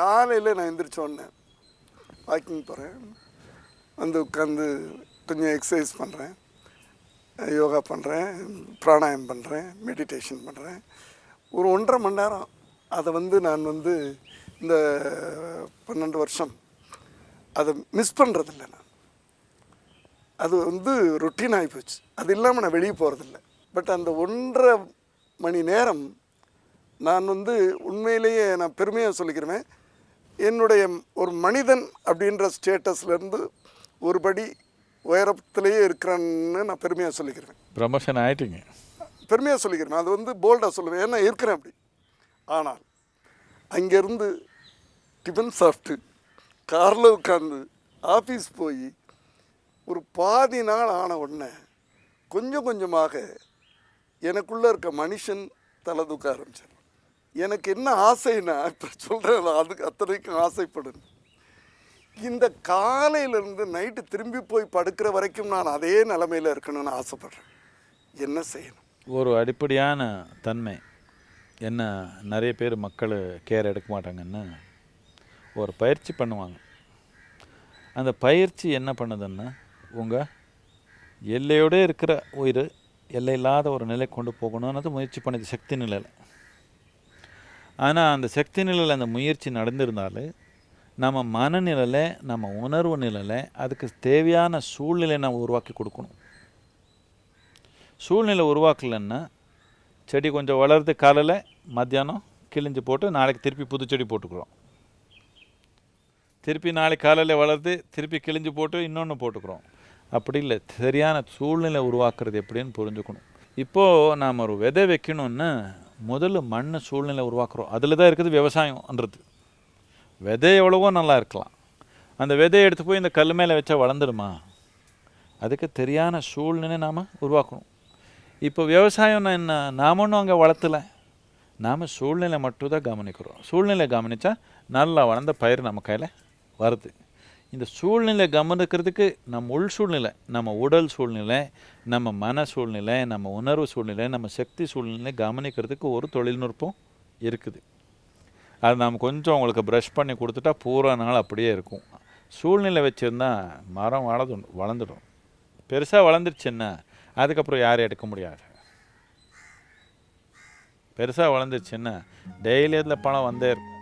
காலையில் நான் எந்திரிச்ச உடனே வாக்கிங் போகிறேன் வந்து உட்காந்து கொஞ்சம் எக்ஸசைஸ் பண்ணுறேன் யோகா பண்ணுறேன் பிராணாயம் பண்ணுறேன் மெடிடேஷன் பண்ணுறேன் ஒரு ஒன்றரை மணி நேரம் அதை வந்து நான் வந்து இந்த பன்னெண்டு வருஷம் அதை மிஸ் பண்ணுறதில்ல நான். அது வந்து ரொட்டீன் ஆகி போச்சு. அது இல்லாமல் நான் வெளியே போகிறதில்ல பட் அந்த ஒன்றரை மணி நேரம் நான் வந்து உண்மையிலேயே நான் பெருமையாக சொல்லிக்கிறேன். என்னுடைய ஒரு மனிதன் அப்படின்ற ஸ்டேட்டஸ்லேருந்து ஒரு படி உயரத்திலேயே இருக்கிறேன்னு நான் பெருமையாக சொல்லிக்கிறேன். ப்ரமோஷன் ஆயிட்டீங்க. பெருமையாக சொல்லிக்கிறேன். அது வந்து போல்டாக சொல்லுவேன். ஏன்னா இருக்கிறேன் அப்படி. ஆனால் அங்கேருந்து டிஃபன் சாப்பிட்டு காரில் உட்காந்து ஆஃபீஸ் போய் ஒரு பாதி நாள் ஆன உடனே கொஞ்சம் கொஞ்சமாக எனக்குள்ளே இருக்க மனுஷன் தலை தூக்க ஆரம்பிச்சார். எனக்கு என்ன ஆசைன்னா இப்போ சொல்கிறேன் அதுக்கு அத்தனைக்கும் ஆசைப்படுது இந்த காலையிலேருந்து நைட்டு திரும்பி போய் படுக்கிற வரைக்கும் நான் அதே நிலமையில் இருக்கணும்னு ஆசைப்பட்றேன். என்ன செய்யணும்? ஒரு அடிப்படையான தன்மை. என்ன நிறைய பேர் மக்கள் கேர் எடுக்க மாட்டாங்கன்னு ஒரு பயிற்சி பண்ணுவாங்க. அந்த பயிற்சி என்ன பண்ணுதுன்னா உங்கள் எல்லையோடு இருக்கிற உயிர் எல்லையில்லாத ஒரு நிலை கொண்டு போகணும்னு முயற்சி பண்ணுது சக்தி நிலையில். ஆனால் அந்த சக்தி நிலையில் அந்த முயற்சி நடந்திருந்தாலே நம்ம மனநிலையில் நம்ம உணர்வு நிலையில் அதுக்கு தேவையான சூழ்நிலை நம்ம உருவாக்கி கொடுக்கணும். சூழ்நிலை உருவாக்கலைன்னா செடி கொஞ்சம் வளருது காலையில் மத்தியானம் கிழிஞ்சு போட்டு நாளைக்கு திருப்பி புது செடி போட்டுக்கிறோம். திருப்பி நாளைக்கு காலையில் வளருது திருப்பி கிழிஞ்சு போட்டு இன்னொன்று போட்டுக்கிறோம். அப்படி இல்லை சரியான சூழ்நிலை உருவாக்குறது எப்படின்னு புரிஞ்சுக்கணும். இப்போது நாம் ஒரு விதை வைக்கணும்னா முதல்ல மண் சூழ்நிலை உருவாக்குறோம். அதில் தான் இருக்குது விவசாயம்ன்றது. விதை எவ்வளவோ நல்லா இருக்கலாம். அந்த விதையை எடுத்து போய் இந்த கல் மேலே வச்சா வளர்ந்துடுமா? அதுக்கு தெரியான சூழ்நிலை நாம் உருவாக்கணும். இப்போ விவசாயம்னா என்ன? நாம் ஒன்றும் அங்கே வளர்த்தல. நாம் சூழ்நிலை மட்டும்தான் கவனிக்கிறோம். சூழ்நிலை கவனித்தா நல்லா வளர்ந்த பயிர் நம்ம கையில் வருது. இந்த சூழ்நிலை கவனிக்கிறதுக்கு நம்ம உள் சூழ்நிலை நம்ம உடல் சூழ்நிலை நம்ம மன சூழ்நிலை நம்ம உணர்வு சூழ்நிலை நம்ம சக்தி சூழ்நிலை கவனிக்கிறதுக்கு ஒரு தொழில்நுட்பம் இருக்குது. அது நாம் கொஞ்சம் உங்களுக்கு ப்ரஷ் பண்ணி கொடுத்துட்டா பூரா நாள் அப்படியே இருக்கும். சூழ்நிலை வச்சுருந்தா மரம் வளர்ந்து வளர்ந்துடும். பெருசாக வளர்ந்துருச்சுன்னா அதுக்கப்புறம் யாரும் எடுக்க முடியாது. பெருசாக வளர்ந்துருச்சுன்னா டெய்லி அதில் பணம் வந்தே இருக்கும்.